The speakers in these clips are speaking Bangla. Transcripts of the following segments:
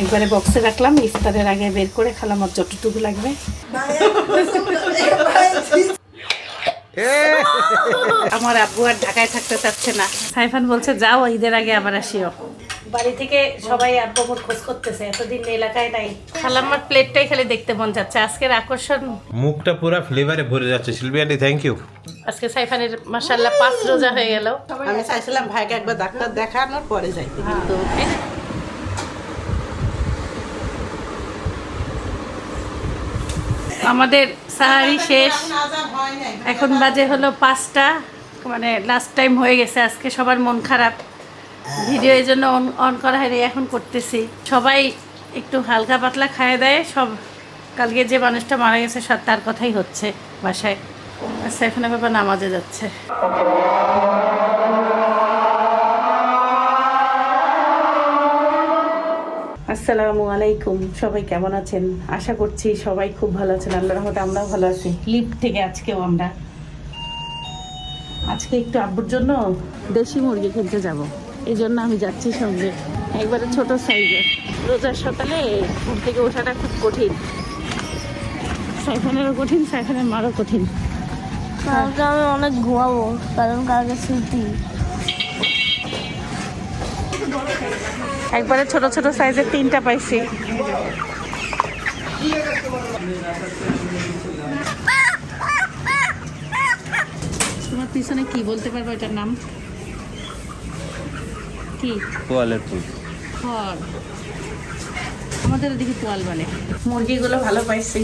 একবারে বক্সে রাখলাম ইফতারের আগে বের করে খেলাম আর যতটুকু লাগবে। আমার আব্বু আর ঢাকায় থাকতে চাচ্ছে না। সাইফান বলছে যাও ঈদের আগে আবার আসিও। বাড়ি থেকে সবাই আব্বু মোর খোঁজ করতেছে এতদিন এলাকায় নাই। খালাম্মার প্লেটটাই খালি দেখতে মন যাচ্ছে। আজকের আকর্ষণ। মুখটা পুরো ফ্লেভারে ভরে যাচ্ছে। শিল্পিয়াটি থ্যাংক ইউ আজকে সাইফানের মাসাল্লাহ পাঁচ রোজা হয়ে গেল। আমি চাইছিলাম ভাইকে একবার ডাক্তার দেখানোর পরে যাই। কিন্তু আমাদের সাহারি শেষ। এখন বাজে হলো পাঁচটা। মানে লাস্ট টাইম হয়ে গেছে আজকে, সবার মন খারাপ। ভিডিও এই জন্য অন অন করা হয়নি, এখন করতেছি। সবাই একটু হালকা পাতলা খায় দেয়, সব কালকে যে মানুষটা মারা গেছে, সব তার কথাই হচ্ছে বাসায়। আচ্ছা এখন বাবা নামাজে যাচ্ছে। আসসালামু আলাইকুম। সবাই কেমন আছেন? আশা করছি সবাই খুব ভালো আছেন। আল্লাহ রহমতে আমরাও ভালো আছি। লিফট থেকে আজকেও আমরা। আজকে একটু আব্বুর জন্য দেশি মুরগি কিনতে যাব। এই জন্য আমি যাচ্ছি সঙ্গে। একবারে ছোট সাইজের রোজার সকালে ঘুম থেকে ওঠাটা খুব কঠিন। সাইফানেরও কঠিন, সাইফানের মারও কঠিন। কালকে আমি অনেক ঘুমাবো, কারণ কালকে ছুটি। একবারে ছোট ছোট সাইজের তিনটা পাইছি। তোমার পিছনে কি বলতে পারব এটার নাম? কি? পোয়ালের ফুল। আমাদের ওদিকে পোয়াল বলে। মুরগিগুলো ভালো পাইছি।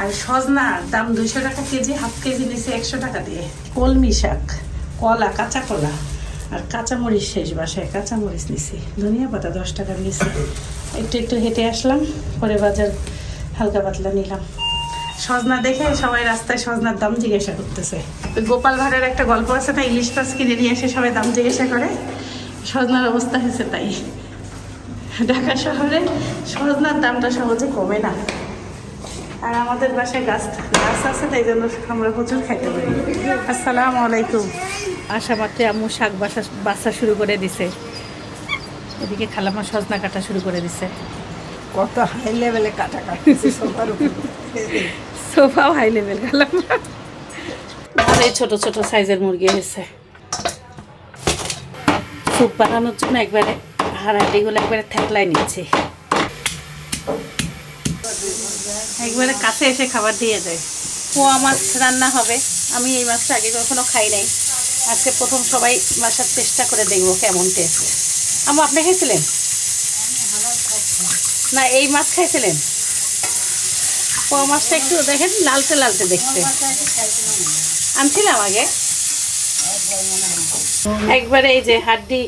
আর সজনার দাম দুশো টাকা কেজি হাফ কেজি নিছে একশো টাকা দিয়ে। কলমি শাক কলা কাঁচা কলা। আর কাঁচামরিচ শেষ বাসায়, কাঁচামরিচ নিছি। ধনিয়া পাতা দশ টাকা নিয়েছি। একটু একটু হেঁটে আসলাম, পরে বাজার হালকা পাতলা নিলাম। সজনা দেখে সবাই রাস্তায় সজনার দাম জিজ্ঞাসা করতেছে। গোপাল ভাড়ের একটা গল্প আছে না, ইলিশ মাছ কিনে নিয়ে এসে সবাই দাম জিজ্ঞাসা করে। সজনার অবস্থা হয়েছে তাই। ঢাকা শহরে সজনার দামটা সহজে কমে না। আর আমাদের বাসায় গাছ গাছ আছে, তাই জন্য আমরা প্রচুর খাইতে পারি। আসসালামু আলাইকুম। আশা মাত্রে আম্মু শাক বাসা বাসা শুরু করে দিছে। এদিকে খালামা সজনা কাটা শুরু করে দিছে। কত হাই লেভেলে কাটা সোফার সোফাও হাই লেভেল খালামা আর এই ছোট ছোট সাইজের মুরগি হয়েছে। স্যুপ বানানোর জন্য একবারে হাড়াহাড়িগুলো একবারে থেতলাই নিচ্ছি। একবারে কাছে এসে খাবার দিয়ে যায় পোয়া মাছ রান্না হবে। আমি এই মাছটা আগে কখনো খাই নাই। আজকে প্রথম সবাই বাসার চেষ্টা করে দেখব কেমন টেস্ট আমু আপনি খেয়েছিলেন? না, এই মাছ খাইছিলেন পোয়া মাছটা একটু দেখেন লালতে লালতে দেখতে। আনছিলাম আগে। একবারে এই যে হাড্ডি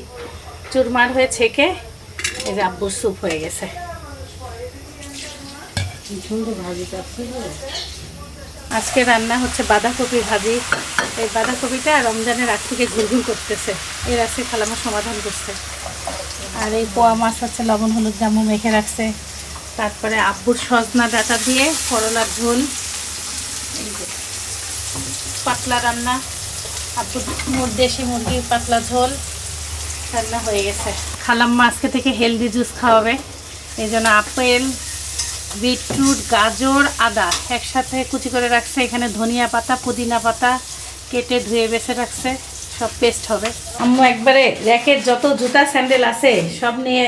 চুরমার হয়ে ছেঁকে, এই যে আব্বুর স্যুপ হয়ে গেছে। আজকে রান্না হচ্ছে বাঁধাকপি ভাজি। এই বাঁধাকপিটা রমজানের আগ থেকে ঘুরঘুর করতেছে। এর আছে খালামা সমাধান করছে। আর এই পোয়া মাছ হচ্ছে লবণ হলুদ জামু মেখে রাখছে। তারপরে আব্বুর সজনা ডাটা দিয়ে করলার ঝোল। পাতলা রান্না। আব্বুর দেশি মুরগির পাতলা ঝোল। রান্না হয়ে গেছে। খালাম্মা আজকে থেকে হেলদি জুস খাওয়াবে। এই জন্য আপেল বিটরুট গাজর আদা একসাথে কুচি করে রাখছে এখানে ধনিয়া পাতা পুদিনা পাতা কেটে ধুয়ে বেছে রাখছে সব পেস্ট হবে আম্মু একবারে র্যাকের যত জুতা স্যান্ডেল আছে সব নিয়ে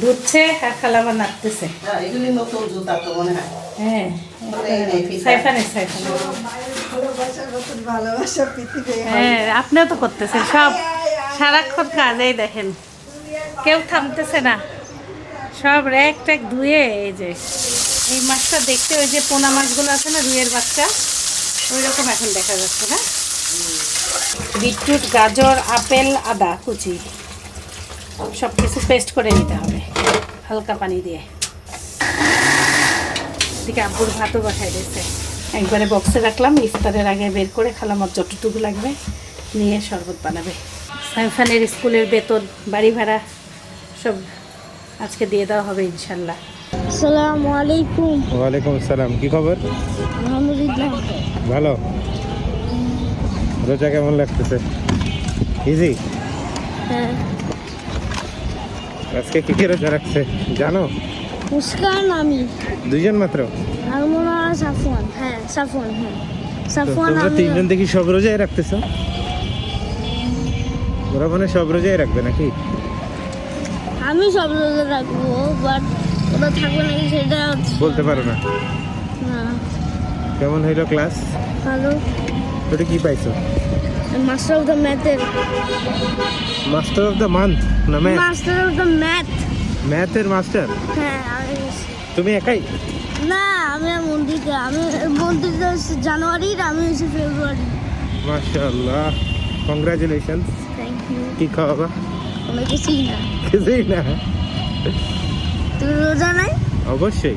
ধুচ্ছে আর খালামা নাড়তেছে হ্যাঁ মনে হয় হ্যাঁ হ্যাঁ আপনিও তো করতেছেন সব সারাক্ষণ কাজেই দেখেন কেউ থামতেছে না সব র্যাক ট্যাক ধুয়ে এই যে, এই মাছটা দেখতে ওই যে পোনা মাছগুলো আছে না, রুইয়ের বাচ্চা ওই রকম এখন দেখা যাচ্ছে না? বিটরুট, গাজর, আপেল, আদা, কুচি সব কিছু পেস্ট করে নিতে হবে, হালকা পানি দিয়ে। এদিকে আব্বুর ভাতও বসাই দিয়েছে। একবারে বক্সে রাখলাম, ইফতারের আগে বের করে খালাম আর যতটুকু লাগবে নিয়ে শরবত বানাবে। সাইফানের স্কুলের বেতন, বাড়ি ভাড়া, সব আজকে দিয়ে দেওয়া হবে ইনশাল্লাহ। আসসালামু আলাইকুম। ওয়ালাইকুম আসসালাম কি খবর? আলহামদুলিল্লাহ। ভালো? রোজা কেমন লাগতেছে? ইজি হ্যাঁ। আজকে কি কি রোজা রাখছে জানো? মুস্কান আমি। দুইজন মাত্র? আর মনে হয় সাফওয়ান। হ্যাঁ সাফওয়ান হ্যাঁ। সাফওয়ান তোমরা তিনজন দেখি সব রোজাই রাখতেছ? ওরা মানে সব রোজাই রাখবে নাকি? আমি সব রোজা রাখব বাট ওরা থাকবে নাকি সেটা বলতে পারো না। না। কেমন হইল ক্লাস হ্যালো ওটা কি পাইছো? মাস্টার অফ দ্য ম্যাথের মাস্টার অফ দ্য মান্থ না math master of the math ম্যাথের মাস্টার হ্যাঁ তুমি একাই? না আমি আর মন্দিরতে আমি মন্দিরতে হচ্ছে জানুয়ারির আমি হচ্ছে ফেব্রুয়ারি। মাশাআল্লাহ। কংগ্রাচুলেশন থ্যাংক ইউ কি খাওয়াবা? কিছুই না। তুমি রোজা নাই? অবশ্যই।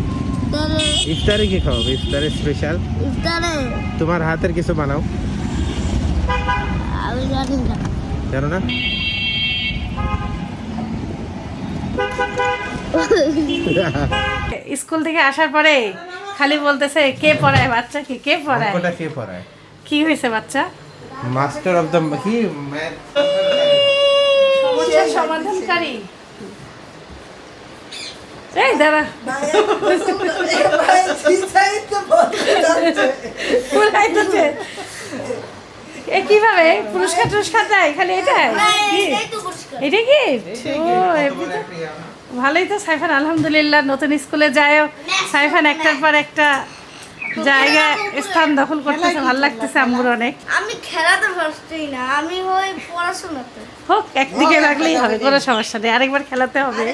ইফতারে? কি খাওয়াবে? ইফতারে স্পেশাল ইফতারে? তোমার হাতের কিছু বানাও। আমি জানি না। জানো না? স্কুল থেকে আসার পরে খালি বলতেছে কে পড়ায় বাচ্চাকে কে? পড়ায়? কে পড়ায়? কি হয়েছে বাচ্চা? মাস্টার অফ দ্য কি? ম্যাথ সমস্যার সমাধানকারী। এই দাঁড়া। এ কীভাবে? পুরস্কার টুরস্কার দেয় খালি এটাই? এটা কি? ও ভালোই তো সাইফান আলহামদুলিল্লাহ নতুন স্কুলে যায় সাইফান একটার পর একটা জায়গা স্থান দখল করতেছে ভালো লাগতেছে অনেক। আমি খেলাতে ফার্স্টই না আমি ওই পড়াশোনাতে হোক একদিকে রাখলেই হবে কোনো সমস্যা নেই আরেকবার খেলাতে হবে।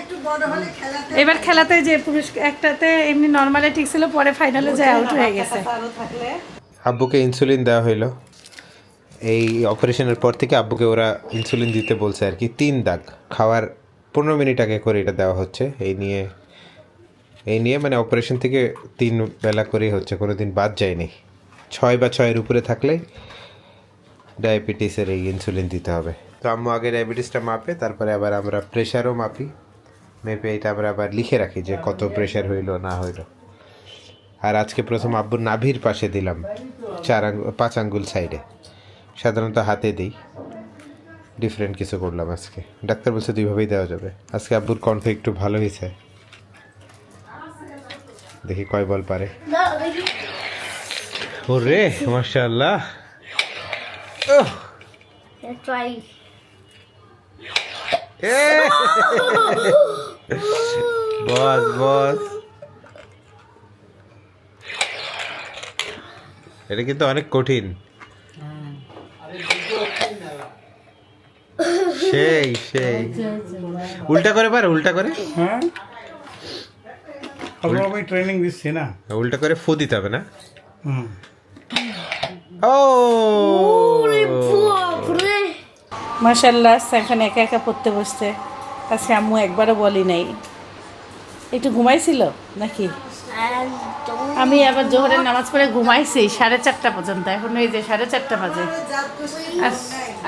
এবার খেলাতে যে একটাতে এমনি নর্মালে ঠিক ছিল পরে ফাইনালে যায় আউট হয়ে গেছে। আব্বুকে ইনসুলিন দেওয়া হইল। এই অপারেশনের পর থেকে আব্বুকে ওরা ইনসুলিন দিতে বলছে আর কি তিন দাগ। খাওয়ার পনেরো মিনিট আগে করে এটা দেওয়া হচ্ছে এই নিয়ে এই নিয়ে মানে অপারেশন থেকে তিন বেলা করেই হচ্ছে কোনো দিন বাদ যায়নি। ছয় বা ছয়ের উপরে থাকলে ডায়াবেটিসের এই ইনসুলিন দিতে হবে। তো আম্মু আগে ডায়াবেটিসটা মাপে, তারপরে আবার আমরা প্রেশারও মাপি, মেপে এটা আমরা আবার লিখে রাখি যে কত প্রেশার হইল, না হইল। আর আজকে প্রথম আব্বুর নাভির পাশে দিলাম, চার আঙ্গুল পাঁচ আঙ্গুল সাইডে। সাধারণত হাতে দিই। ডিফারেন্ট কিছু করলাম আজকে। ডাক্তার বলছে দুইভাবেই দেওয়া যাবে। আজকে আব্বুর কণ্ঠ একটু ভালো হয়েছে। দেখি কয় বল পারে। ওরে মাশাআল্লাহ। বস বস। এটা কিন্তু অনেক কঠিন। সেই সেই। উল্টা করে পারে উল্টা করে। হ্যাঁ। আবার আমি ট্রেনিং দিচ্ছি না উল্টা করে ফু দিতে হবে না? হুম। ও! মাসাল্লাহ সাইফান একা একা পড়তে বসছে। আজকে আম্মু একবারও বলি নাই। একটু ঘুমাইছিল নাকি? আমি আবার জোহরের নামাজ পড়ে ঘুমাইছি সাড়ে চারটা পর্যন্ত। এখন এই যে সাড়ে চারটা বাজে। আর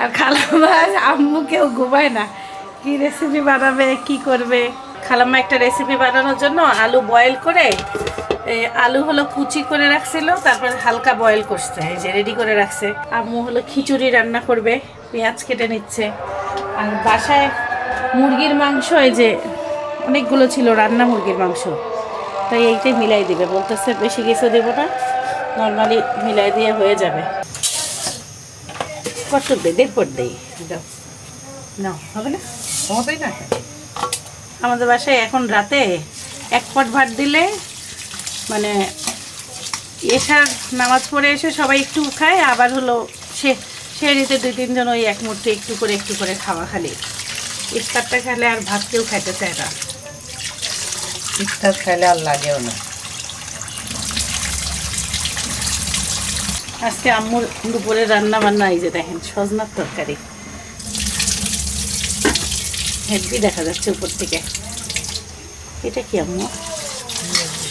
আর খালামা আম্মু কেউ ঘুমায় না। কি রেসিপি বানাবে কি করবে? খালাম্মা একটা রেসিপি বানানোর জন্য আলু বয়েল করে এই আলু হলো কুচি করে রাখছিল, তারপর হালকা বয়েল করছে, এই যে রেডি করে রাখছে। আম্মু হলো খিচুড়ি রান্না করবে, পেঁয়াজ কেটে নিচ্ছে। আর বাসায় মুরগির মাংস, এই যে অনেকগুলো ছিল রান্না মুরগির মাংস, তাই এইটাই মিলাই দিবে। বলতেছে বেশি কিছু দেবো না নর্মালি মিলাই দিয়ে হয়ে যাবে। কত দে দেড় পট দেই নাও, হবে না? না। আমাদের বাসায় এখন রাতে এক পট ভাত দিলে মানে এসার নামাজ পড়ে এসে সবাই একটু খায় আবার হলো সে সে সেরিতে দুই তিনজন ওই এক মুহূর্তে একটু করে একটু করে খাওয়া খালি। ইফতারটা খেলে আর ভাত কেউ খাইতে চায় না। ইফতার খাইলে আর লাগেও না। আজকে আম্মুর দুপুরে রান্না বান্না এই যে দেখেন সজনার তরকারি। হেভি দেখা যাচ্ছে উপর থেকে। এটা কি আম্মু?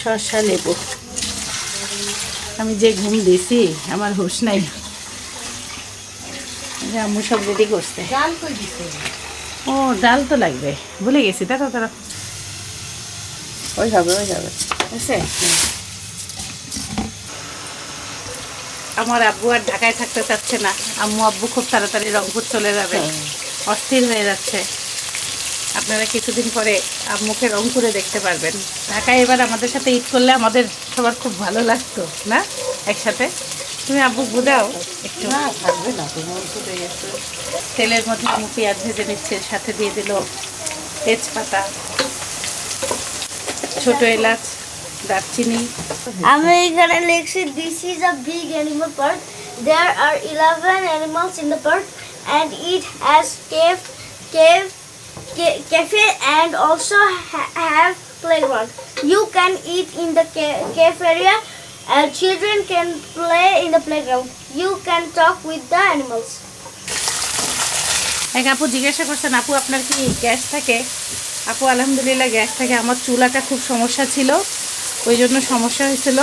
শসা লেবু। আমি যে ঘুম দিছি আমার হুশ নাই। আম্মু সব রেডি করছে। ও ডাল তো লাগবে। ভুলে গেছি দেখো তারা ওই হবে ওই হবে। আমার আব্বু আর ঢাকায় থাকতে চাচ্ছে না। আম্মু আব্বু খুব তাড়াতাড়ি রংপুর চলে যাবে। অস্থির হয়ে যাচ্ছে। আপনারা কিছুদিন পরে আম্মুকে রং করে দেখতে পারবেন। ঢাকায় এবার আমাদের সাথে ঈদ করলে আমাদের সবার খুব ভালো লাগতো না? একসাথে? তুমি আব্বু বুঝাও একটু। না থাকবে না তেলের মধ্যে আম্মু পেঁয়াজ ভেজে নিচ্ছে সাথে দিয়ে দিল তেজপাতা ছোট এলাচ দারচিনি। আমি এখানে লিখছি this is a big animal park there are eleven animals in the park and it has cave cave cafe and also ha- have playground. You can eat in the ca- cave area and children can play in the playground. You can talk with the animals. এক আপু জিজ্ঞাসা করছেন, আপু, আপনার কি গ্যাস থাকে? আপু, আলহামদুলিল্লাহ, গ্যাস থাকে। আমার চুলাটা খুব সমস্যা ছিল, ওই জন্য সমস্যা হয়েছিল।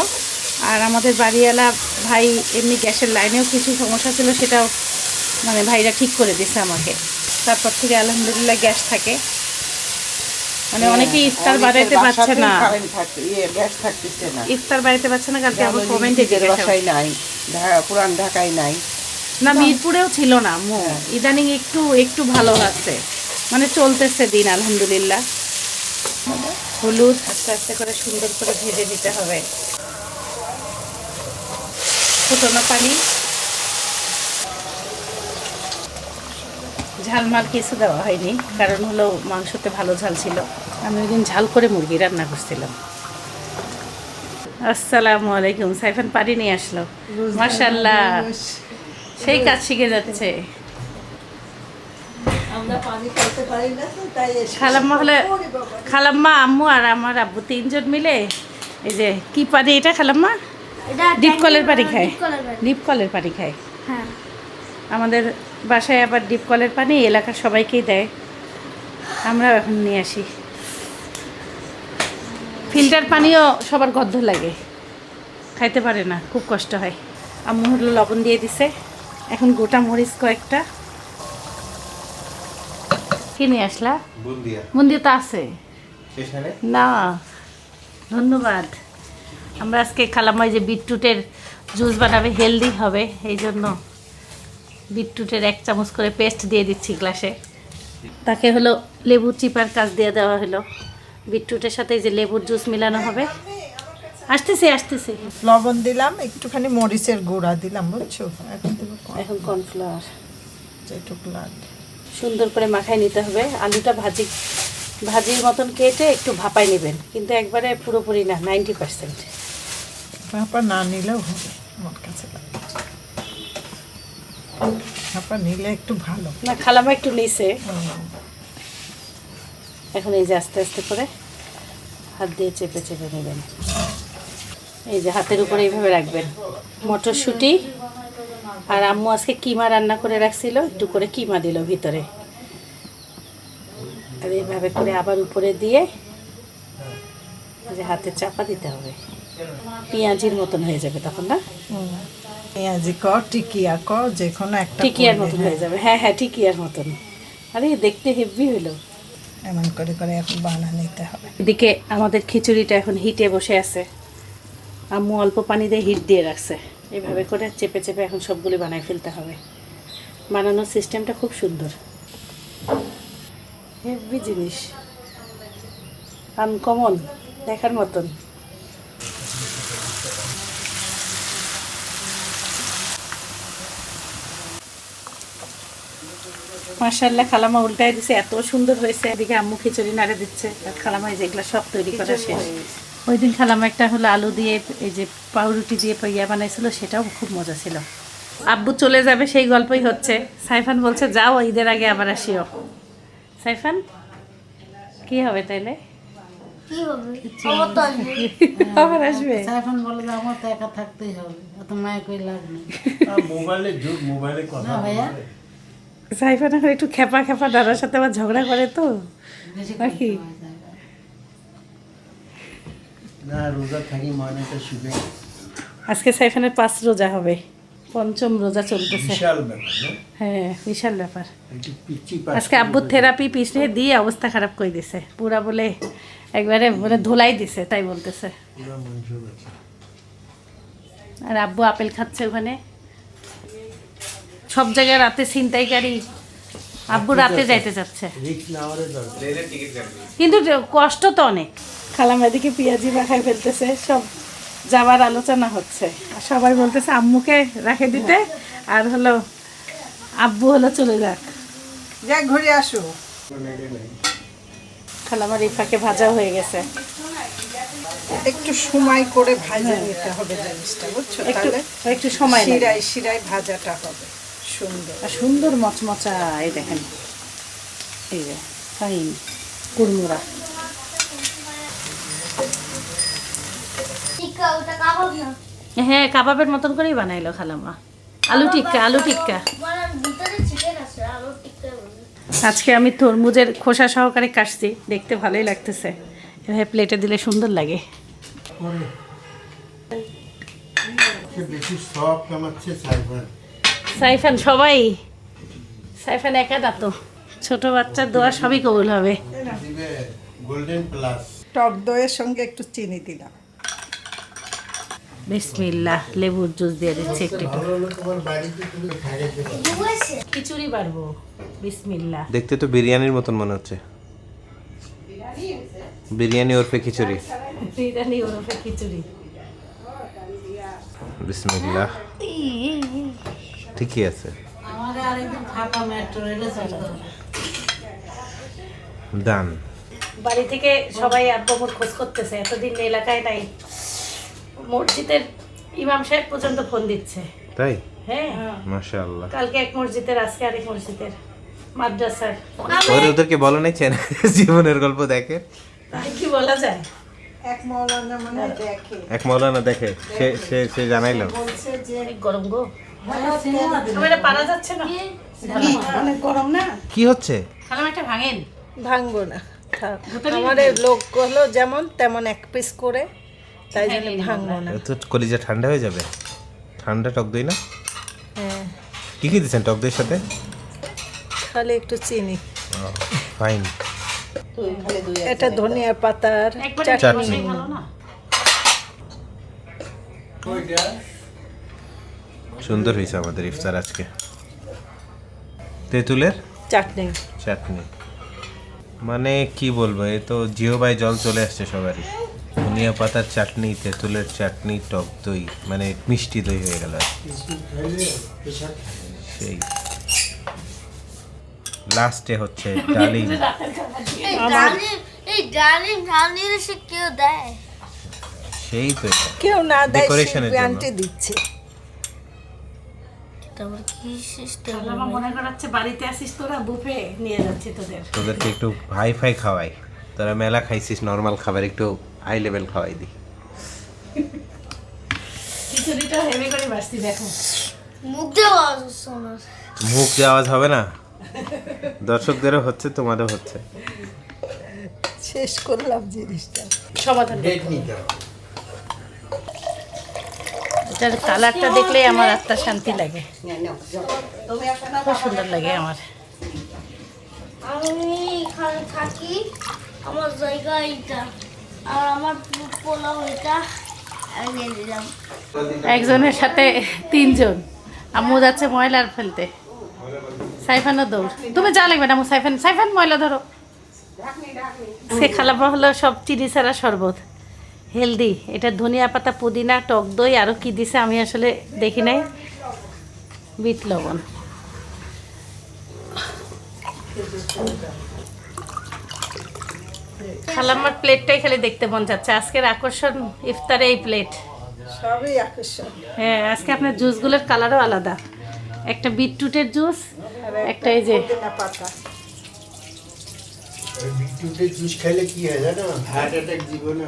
আর আমাদের বাড়িওয়ালা ভাই এমনি গ্যাসের লাইনেও কিছু সমস্যা ছিল, সেটাও মানে ভাইরা ঠিক করে দিছে আমাকে। তারপর থেকে আলহামদুলিল্লাহ গ্যাস থাকে। মানে অনেকেই ইফতার বাড়াইতে পারছে না। ইয়ে গ্যাস থাকতেছে না। ইফতার বাড়াইতে পারছে না কালকে আমার কমেন্টে বাসায় নাই পুরান ঢাকায় নাই। না মিরপুরেও ছিল না মো। ইদানিং একটু একটু ভালো আছে মানে চলতেছে দিন আলহামদুলিল্লাহ। হলুদ আস্তে আস্তে করে সুন্দর করে ভেজে দিতে হবে। ফুটনো পানি। ঝালমাল কিছু দেওয়া হয়নি কারণ হলো মাংসতে ভালো ঝাল ছিল। আমি ওই দিন ঝাল করে মুরগি রান্না করছিলাম। আসসালামু আলাইকুম সাইফান পানি নিয়ে আসলো। মাশাল্লাহ সেই কাজ শিখে যাচ্ছে। খালাম্মা হলে খালাম্মা আম্মু আর আমার আব্বু তিনজন মিলে এই যে কি পানি এটা খালাম্মা? এটা ডিপ কলের পানি খায়। ডিপ কলের পানি। ডিপ কলের পানি খায়। হ্যাঁ। আমাদের বাসায় আবার ডিপ কলের পানি এলাকার সবাইকেই দেয়। আমরাও এখন নিয়ে আসি। ফিল্টার পানিও সবার গদ্ধ লাগে। খাইতে পারে না খুব কষ্ট হয়। আম্মু হলো লবণ দিয়ে দিছে। এখন গোটা মরিচ কয়েকটা। কি নিয়ে আসলা? বুন্দিয়া। তো আছে। না ধন্যবাদ। আমরা আজকে খালামাই যে বিটরুটের জুস বানাবে হেলদি হবে এই জন্য। বিটরুটের এক চামচ করে পেস্ট দিয়ে দিচ্ছি গ্লাসে। তাকে হলো লেবু চিপার কাজ দিয়ে দেওয়া হলো। বিটরুটের সাথে যে লেবুর জুস মিলানো হবে। আসতেছে আসতেছে। লবণ দিলাম একটুখানি মরিচের গুঁড়া দিলাম বুঝছ? এখন কর্নফ্লাওয়ার। যেটুকু লাগবে সুন্দর করে মাখায় নিতে হবে। আলুটা ভাজি ভাজির মতন কেটে একটু ভাপায় নেবেন। কিন্তু একবারে পুরোপুরি না নাইনটি পার্সেন্ট ভাপা না নিলেও হবে আমার কাছে লাগে নিলে একটু ভালো। না খালামা একটু নিচে এখন এই যে আস্তে আস্তে করে হাত দিয়ে চেপে চেপে নেবেন। এই যে হাতের উপরে এইভাবে রাখবেন। মটরশুঁটি আর আম্মু আজকে কিমা রান্না করে রাখছিল একটু করে কিমা দিল ভিতরে। আর এইভাবে করে আবার উপরে দিয়ে যে হাতে চাপা দিতে হবে। পেঁয়াজির মতন হয়ে যাবে তখন না? পেঁয়াজি কর টিকিয়া কর যে কোনো একটা টিকিয়ার মতন হ্যাঁ। হয়ে যাবে। হ্যাঁ হ্যাঁ টিকিয়ার মতন। আরে দেখতে হেভি হলো। এমন করে করে এখন বানা নিতে হবে। এদিকে আমাদের খিচুড়িটা এখন হিটে বসে আছে। আম্মু অল্প পানি দিয়ে হিট দিয়ে রাখছে। এভাবে করে চেপে চেপে এখন সবগুলি বানাই ফেলতে হবে। বানানোর সিস্টেমটা খুব সুন্দর। হেভি জিনিস। আনকমন দেখার মতন। মার্শাল্লাহ খালামা উল্টায় দিছে এত সুন্দর হয়েছে। এদিকে আম্মু খিচুড়ি নাড়ে দিচ্ছে। আর খালামা এই যেগুলো সব তৈরি করা শেষ। ওই দিন খালামা একটা হলো আলু দিয়ে এই যে পাউরুটি দিয়ে ইয়া বানাইছিল সেটাও খুব মজা ছিল। আব্বু চলে যাবে সেই গল্পই হচ্ছে। সাইফান বলছে যাও ঈদের আগে আবার আসিও। সাইফান কি হবে তাইলে? আমার তো আবার আসবে। বলে যে আমার তো একা থাকতেই হবে। অত মায়া কই লাগবে। মোবাইলে যুগ মোবাইলে কথা ভাইয়া? সাইফান এখন একটু খেপা খেপা দাদার সাথে আবার ঝগড়া করে তো? নাকি? না রোজা থাকি ময়নাটা শুবে। আজকে সাইফানের পাঁচ রোজা হবে। পঞ্চম রোজা চলতেছে। হ্যাঁ বিশাল ব্যাপার। আজকে আব্বুর থেরাপি পিছিয়ে দিয়ে অবস্থা খারাপ করে দিছে। পুরা বলে একবারে মানে ধোলাই দিছে তাই বলতেছে। আর আব্বু আপেল খাচ্ছে ওখানে। সব জায়গায় রাতে ছিনতাইকারী আব্বু রাতে যাইতে চাচ্ছে দরকার কিন্তু কষ্ট তো অনেক। খালাম এদিকে পেঁয়াজি মাখাই ফেলতেছে সব যাবার আলোচনা হচ্ছে। আর সবাই বলতেছে আম্মুকে রেখে দিতে আর হলো আব্বু হলো চলে যাক। যাক ঘুরে আসো। খালামার এই ফাঁকে ভাজা হয়ে গেছে। একটু সময় করে ভাজা নিতে হবে জিনিসটা বুঝছ? একটু সময় লাগে। শিরায় শিরায় ভাজাটা হবে। সুন্দর। আর সুন্দর মচমচা এই দেখেন। এই যে ফাইন কুড়মুড়া। টিক্কা ওটা কাবাব না? হ্যাঁ কাবাবের মতন করেই বানাইলো খালামা আলু টিক্কা আলু টিক্কা। মানে ভিতরে চিকেন আছে আলু টিক্কা আজকে আমি তরমুজের খোসা সহকারে কাটছি দেখতে ভালোই লাগতেছে। এভাবে প্লেটে দিলে সুন্দর লাগে। বেশি সব কামাচ্ছে সাইফান সবাই। সাইফান একা দাঁত ছোট বাচ্চার দোয়া সবই কবুল হবে। দিবে গোল্ডেন প্লাস টক দইয়ের সঙ্গে একটু চিনি দিলাম। বিসমিল্লাহ লেবুর জুস দিয়ে দিচ্ছি একটু খিচুড়ি পারব বিসমিল্লাহ। দেখতে তো বিরিয়ানির মতন মনে হচ্ছে। বিরিয়ানি ওরফে খিচুড়ি। বিরিয়ানি ওরফে খিচুড়ি। বিসমিল্লাহ। ঠিকই আছে। ডান। বাড়ি থেকে সবাই আব্বামুর খোঁজ করতেছে এতদিন এলাকায় নাই। মসজিদের ইমাম সাহেব পর্যন্ত ফোন দিচ্ছে। তাই? হ্যাঁ। মাশাআল্লাহ। কালকে এক মসজিদের আজকে আরেক মসজিদের মাদ্রাসার। ওদেরকে বলো নাই চেন জীবনের গল্প দেখে। তাই কি বলা যায়? এক মৌলানা মানে দেখে। এক মৌলানা দেখে সে সে সে জানাইলো। বলছে যে গরম গো। পারা যাচ্ছে না। অনেক গরম না? কি হচ্ছে? খালাম একটা ভাঙেন? ভাঙবো না। আমাদের লোক হলো যেমন তেমন এক পিস করে তাই জন্য ভাঙবো না। তো কলিজা ঠান্ডা হয়ে যাবে? ঠান্ডা টক দই না? হ্যাঁ। কি কি দিচ্ছেন টক দইয়ের সাথে? খালি একটু চিনি। ফাইন এটা ধনিয়ার পাতার একবারে চাটনি। সুন্দর হয়েছে আমাদের ইফতার আজকে। তেঁতুলের? চাটনি। চাটনি। মানে কি বলব এ তো জিও বাই জল চলে আসছে সবারই। ধনিয়া পাতার চাটনি তেঁতুলের চাটনি টক দই মানে মিষ্টি দই হয়ে গেল আর সেই। লাস্টে হচ্ছে ডালিম। ডালিম ডালিম ডালিম সে কেউ দেয়? সেই তো কেউ না দেয়। আন্টি দিচ্ছে। তারপর কি সিস্টেম আমার মনে করাচ্ছে বাড়িতে আসিস তোরা বুফে নিয়ে যাচ্ছি তোদের। তোদেরকে একটু হাই ফাই খাওয়াই। তোরা মেলা খাইছিস নর্মাল খাবার একটু হাই লেভেল খাওয়াই দি। খিচুড়িটা হেভি করে বাসছি দেখো। মুখ দেওয়া মুখ যে আওয়াজ হবে না? দর্শকদেরও হচ্ছে তোমারও হচ্ছে। শেষ করলাম জিনিসটা। সমাধান ডেট নিতে হবে এটার কালারটা দেখলেই আমার আত্মা শান্তি লাগে। খুব সুন্দর লাগে আমার। আমি এখানে থাকি আমার জায়গা এইটা। আর আমার পোলাও এটা একজনের সাথে তিনজন। আম্মু যাচ্ছে ময়লার ফেলতে। সাইফানও দৌড়। তুমি যা লাগবে না সাইফান সাইফান ময়লা ধরো। সে খালাপা হলো সব চিনি ছাড়া শরবত। হেলদি। এটা ধনিয়া পাতা পুদিনা টক দই আরও কি দিছে আমি আসলে দেখি নাই। বিট লবণ। খালাম্মার প্লেটটাই খালি দেখতে মন যাচ্ছে আজকের আকর্ষণ ইফতারে এই প্লেট। সবই আকর্ষণ। হ্যাঁ আজকে আপনার জুসগুলোর কালারও আলাদা। একটা বিটরুটের জুস একটা এই যে পাতা। বিটরুটের জুস খাইলে কি হয় জানো? হার্ট অ্যাটাক জীবনে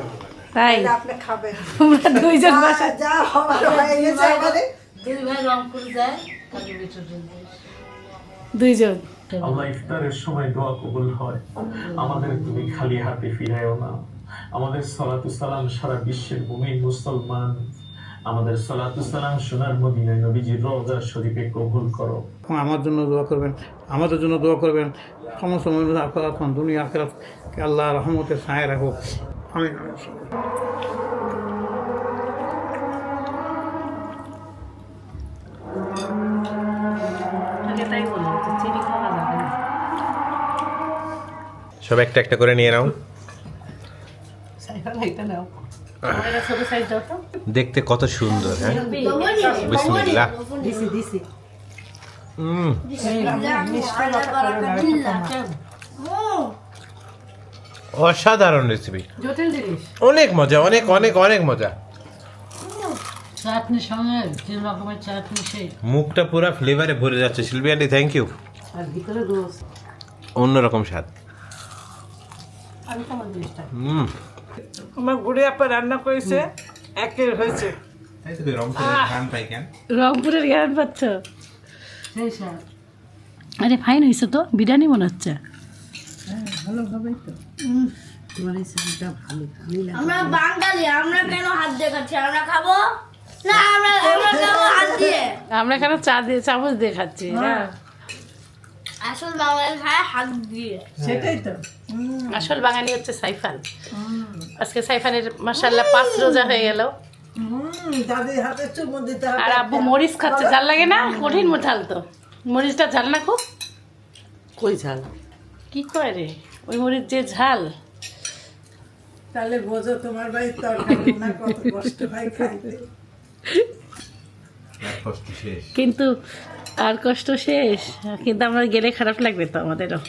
তাই? আপনি খাবেন। তোমরা দুইজন বাসা যা হয়ে গেছে আমাদের দুই ভাই রংপুর যায় দুইজন। আল্লাহ ইফতারের সময় দোয়া কবুল হয়। আমাদের তুমি খালি হাতে ফিরায়ও না। আমাদের সালাতু সালাম সারা বিশ্বের ভূমি মুসলমান। আমাদের সালাতু সালাম সোনার মদিনায় নবীজির রওজা শরীফে কবুল করো। আমার জন্য দোয়া করবেন আমাদের জন্য দোয়া করবেন। সমস্ত আখরাত দুনিয়া আখরাতকে আল্লাহ রহমতের ছায় রাখো আমি সব। একটা একটা করে নিয়ে নাও। দেখতে কত সুন্দর হ্যাঁ? বিসমিল্লাহ। অসাধারণ রেসিপি জটিল জিনিস। অনেক মজা অনেক অনেক অনেক মজা। চাটনির সঙ্গে তিন রকমের চাটনি সেই। মুখটা পুরো ফ্লেভারে ভরে যাচ্ছে। শিল্পী আন্টি থ্যাংক ইউ আর ভিতরে অন্যরকম স্বাদ। হুম। আমার গুড়ি আপা রান্না করেছে একের হয়েছে। রংপুরের জ্ঞান পাচ্ছ? আরে ফাইন হয়েছে তো বিরিয়ানি মনে হচ্ছে তোমার এই সাইডটা ভালো আমি আমরা বাঙালি আমরা কেন হাত দিয়ে খাচ্ছি? আমরা খাব? না আমরা আমরা খাব হাত দিয়ে। আমরা কেন চা দিয়ে চামচ দিয়ে খাচ্ছি হ্যাঁ আসল বাঙালি খায় হাত দিয়ে। সেটাই তো। আসল বাঙালি হচ্ছে সাইফান। আজকে সাইফানের মাসাল্লাহ পাঁচ রোজা হয়ে গেল। আর আব্বু মরিচ খাচ্ছে জাল লাগে না? কঠিন ঝাল তো। মরিচটা ঝাল না খুব? কই ঝাল? কি করে? রে ওই মরিচ যে ঝাল। তাহলে বোঝো তোমার বাড়ির তরকারি না কত কষ্ট হয় খাইতে। কিন্তু আর কষ্ট শেষ? কিন্তু আমরা গেলে খারাপ লাগবে তো আমাদেরও।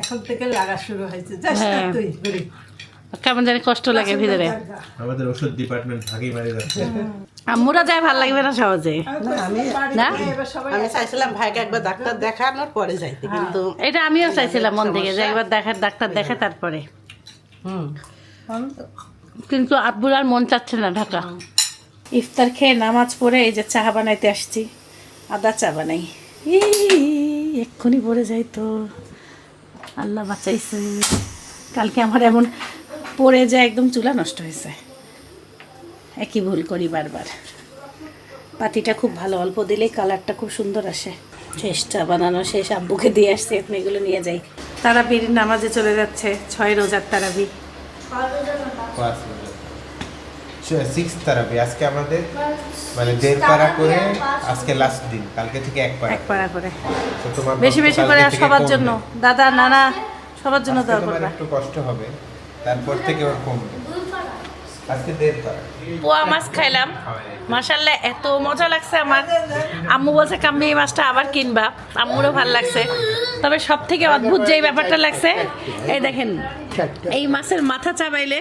এখন থেকে লাগা শুরু হয়েছে। হ্যাঁ। কেমন জানি কষ্ট লাগে ভিতরে। আমাদের ওষুধ ডিপার্টমেন্ট ভাগেই মারি যাচ্ছে আম্মুরা যায় ভালো লাগবে না সহজে। আমি না? আমি চাইছিলাম ভাইকে একবার ডাক্তার দেখানোর পরে যাইতে কিন্তু এটা আমিও চাইছিলাম মন থেকে যে একবার দেখার ডাক্তার দেখে তারপরে। হুম। কিন্তু আব্বুর আর মন চাচ্ছে না ঢাকা। ইফতার খেয়ে নামাজ পড়ে এই যে চা বানাইতে আসছি। আদা চা বানাই। এক্ষুনি পড়ে যাই তো। আল্লাহ বাঁচাইছে। কালকে আমার এমন পড়ে যায় একদম চুলা নষ্ট হয়েছে। একই ভুল করি বারবার। পাতিটা খুব ভালো অল্প দিলেই কালারটা খুব সুন্দর আসে। শেষ চা বানানো শেষ আব্বুকে দিয়ে আসছে এখন এগুলো নিয়ে যাই। তারাবির নামাজে চলে যাচ্ছে ছয় রোজার তারাবি। সিক্স থেরাপি আজকে আমাদের মানে দেড় পারা করে আজকে লাস্ট দিন কালকে থেকে এক পারা এক পাড়া করে। বেশি বেশি করে আর সবার জন্য। দাদা নানা সবার জন্য একটু কষ্ট হবে তারপর থেকে ওর কমবে। পোয়া মাছ খাইলাম। মাসাল্লাহ এত মজা লাগছে আমার। আম্মু বলছে, কাম্মি, এই মাছটা আবার কিনবা। আম্মুরও ভালো লাগছে। তবে সব থেকে অদ্ভুত যেই ব্যাপারটা লাগছে, এই দেখেন, এই মাছের মাথা চাবাইলে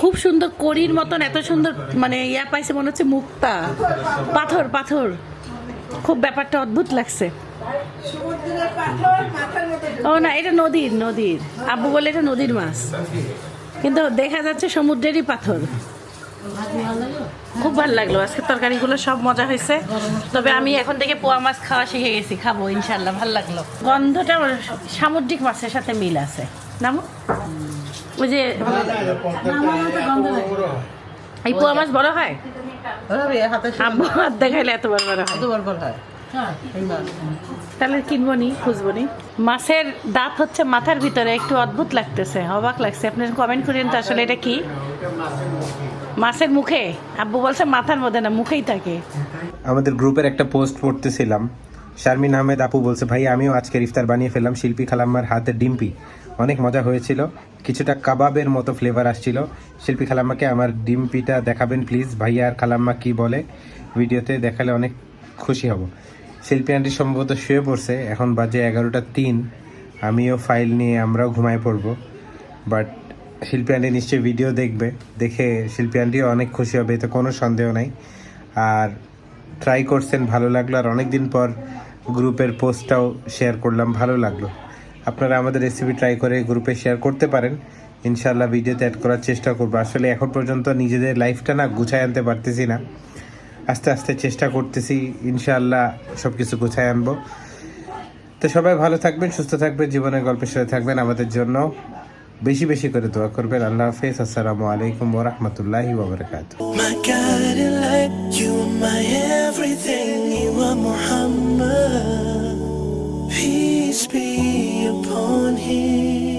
খুব সুন্দর করির মতন এত সুন্দর মানে ইয়া পাইছে মনে হচ্ছে মুক্তা। পাথর পাথর। খুব ব্যাপারটা অদ্ভুত লাগছে। ও না, এটা নদীর নদীর। আব্বু বলে এটা নদীর মাছ। কিন্তু দেখা যাচ্ছে সমুদ্রেরই পাথর। খুব ভালো লাগল। আজকে তরকারিগুলো সব মজা হয়েছে। তবে আমি এখন থেকে পোয়া মাছ খাওয়া শিখে গেছি। খাব ইনশাল্লাহ ভালো লাগল। গন্ধটা সামুদ্রিক মাছের সাথে মিল আছে। নাম? ওই যে এই পোয়া মাছ বড় হয়? হাতে হাত দেখাইলে এত বড় বড় হয় বল হয়। তাহলে কিনবো নি, খুঁজবো নি। মাছের দাঁত হচ্ছে মাথার ভিতরে, একটু অদ্ভুত লাগতেছে, অবাক লাগছে। আপনি কমেন্ট করেন তো আসলে এটা কি? মাছের মুখে? আব্বু বলছে মাথার মধ্যে না, মুখেই থাকে। আমাদের গ্রুপের একটা পোস্ট পড়তেছিলাম। শারমিন আহমেদ আপু বলছে, ভাই, আমিও আজকের ইফতার বানিয়ে ফেললাম শিল্পী খালাম্মার হাতের ডিম্পি। অনেক মজা হয়েছিল। কিছুটা কাবাবের মতো ফ্লেভার আসছিল। শিল্পী খালাম্মাকে আমার ডিম্পিটা দেখাবেন প্লিজ ভাইয়া আর খালাম্মা কি বলে? ভিডিওতে দেখালে অনেক খুশি হব। শিল্পী আন্টি সম্ভবত শুয়ে পড়ছে। এখন বাজে এগারোটা তিন। আমিও ফাইল নিয়ে আমরাও ঘুমায় পড়ব। বাট শিল্পী আন্টি নিশ্চয়ই ভিডিও দেখবে। দেখে শিল্পী আন্টিও অনেক খুশি হবে, এতে কোনো সন্দেহ নাই। আর ট্রাই করছেন, ভালো লাগল। আর অনেক দিন পর গ্রুপের পোস্টটাও শেয়ার করলাম, ভালো লাগল। আপনারা আমাদের রেসিপি ট্রাই করে গ্রুপে শেয়ার করতে পারেন। ইনশাল্লাহ ভিডিওতে অ্যাড করার চেষ্টা করব। আসলে এখন পর্যন্ত নিজেদের লাইফটা না গুছায় আনতে পারতেছি না। আস্তে আস্তে চেষ্টা করতেছি, ইনশাআল্লাহ সব কিছু গুছাই আনব। তো সবাই ভালো থাকবেন, সুস্থ থাকবেন, জীবনের গল্পের সাথে থাকবেন আমাদের জন্য। বেশি বেশি করে দোয়া করবেন। আল্লাহ হাফেজ। আসসালামু আলাইকুম ওরহমতুল্লাহি ওবরাকাত Peace be upon him.